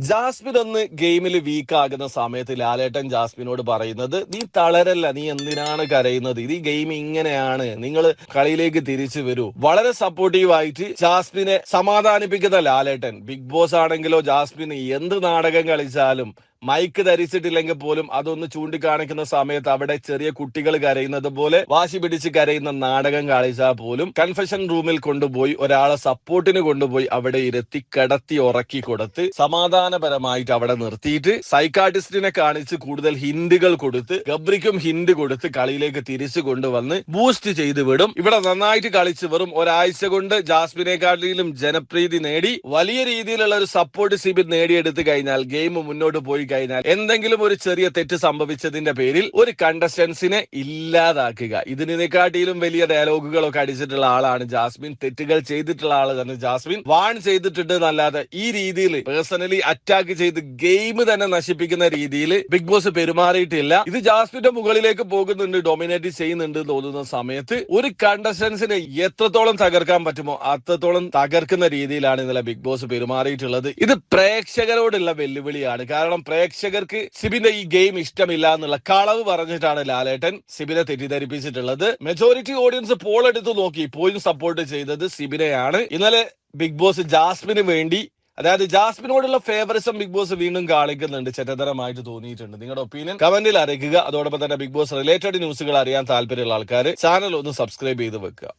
Jasmine അന്ന് ഗെയിമിൽ week ആകുന്ന സമയത്ത് ലാലേട്ടൻ ജാസ്മിനോട് പറയുന്നത് നീ തളരല്ല നീ എന്തിനാണ് കരയുന്നത്? ഇത് ഈ ഗെയിം ഇങ്ങനെയാണ്. നിങ്ങൾ കളിയിലേക്ക് തിരിച്ചു വരൂ. വളരെ സപ്പോർട്ടീവ് ആയിട്ട് ജാസ്മിനെ സമാധാനിപ്പിക്കുന്ന ലാലേട്ടൻ. ബിഗ് ബോസ് ആണെങ്കിലോ ജാസ്മിന് എന്ത് നാടകം കളിച്ചാലും മൈക്ക് ധരിച്ചിട്ടില്ലെങ്കിൽ പോലും അതൊന്ന് ചൂണ്ടിക്കാണിക്കുന്ന സമയത്ത് അവിടെ ചെറിയ കുട്ടികൾ കരയുന്നത് പോലെ വാശി പിടിച്ച് കരയുന്ന നാടകം കാണിച്ചാൽ പോലും കൺഫെഷൻ റൂമിൽ കൊണ്ടുപോയി ഒരാളെ സപ്പോർട്ടിന് കൊണ്ടുപോയി അവിടെ ഇരുത്തി കിടത്തി ഉറക്കി കൊടുത്ത് സമാധാനപരമായിട്ട് അവിടെ നിർത്തിയിട്ട് സൈക്കാട്ടിസ്റ്റിനെ കാണിച്ച് കൂടുതൽ ഹിന്ദികൾ കൊടുത്ത് ഗബ്രിക്കും ഹിന്ദ് കൊടുത്ത് കളിയിലേക്ക് തിരിച്ചു കൊണ്ടുവന്ന് ബൂസ്റ്റ് ചെയ്ത് വിടും. ഇവിടെ നന്നായിട്ട് കളിച്ച് വെറും ഒരാഴ്ച കൊണ്ട് ജാസ്മിനെക്കാട്ടിലും ജനപ്രീതി നേടി. വലിയ രീതിയിലുള്ള ഒരു സപ്പോർട്ട് സിബി നേടിയെടുത്തു കഴിഞ്ഞാൽ ഗെയിം മുന്നോട്ട് പോയി കഴിഞ്ഞാൽ എന്തെങ്കിലും ഒരു ചെറിയ തെറ്റ് സംഭവിച്ചതിന്റെ പേരിൽ ഒരു കണ്ടസ്റ്റൻസിനെ ഇല്ലാതാക്കുക. ഇതിനെക്കാട്ടിലും വലിയ ഡയലോഗുകളൊക്കെ അടിച്ചിട്ടുള്ള ആളാണ് ജാസ്മിൻ. തെറ്റുകൾ ചെയ്തിട്ടുള്ള ആൾ തന്നെ ജാസ്മിൻ. വാൺ ചെയ്തിട്ടുണ്ട് എന്നല്ലാതെ ഈ രീതിയിൽ പേഴ്സണലി അറ്റാക്ക് ചെയ്ത് ഗെയിം തന്നെ നശിപ്പിക്കുന്ന രീതിയിൽ ബിഗ് ബോസ് പെരുമാറിയിട്ടില്ല. ഇത് ജാസ്മിന്റെ മുകളിലേക്ക് പോകുന്നുണ്ട് ഡൊമിനേറ്റ് ചെയ്യുന്നുണ്ട് തോന്നുന്ന സമയത്ത് ഒരു കണ്ടസ്റ്റൻസിനെ എത്രത്തോളം തകർക്കാൻ പറ്റുമോ അത്രത്തോളം തകർക്കുന്ന രീതിയിലാണ് ഇന്നലെ ബിഗ് ബോസ് പെരുമാറിയിട്ടുള്ളത്. ഇത് പ്രേക്ഷകരോടുള്ള വെല്ലുവിളിയാണ്. കാരണം പ്രേക്ഷകർക്ക് സിബിന്റെ ഈ ഗെയിം ഇഷ്ടമില്ല എന്നുള്ള കളവ് പറഞ്ഞിട്ടാണ് ലാലേട്ടൻ സിബിനെ തെറ്റിദ്ധരിപ്പിച്ചിട്ടുള്ളത്. മെജോറിറ്റി ഓഡിയൻസ് പോൾ എടുത്തു നോക്കി. ഇപ്പോഴും സപ്പോർട്ട് ചെയ്തത് സിബിനെയാണ്. ഇന്നലെ ബിഗ് ബോസ് ജാസ്മിന് വേണ്ടി അതായത് ജാസ്മിനോടുള്ള ഫേവറിസം ബിഗ് ബോസ് വീണ്ടും കാണിക്കുന്നുണ്ട്. ചെറ്റതരമായിട്ട് തോന്നിയിട്ടുണ്ട്. നിങ്ങളുടെ ഒപ്പീനിയൻ കമന്റിൽ അറിയിക്കുക. അതോടൊപ്പം തന്നെ ബിഗ് ബോസ് റിലേറ്റഡ് ന്യൂസുകൾ അറിയാൻ താല്പര്യമുള്ള ആൾക്കാർ ചാനൽ ഒന്ന് സബ്സ്ക്രൈബ് ചെയ്ത് വെക്കുക.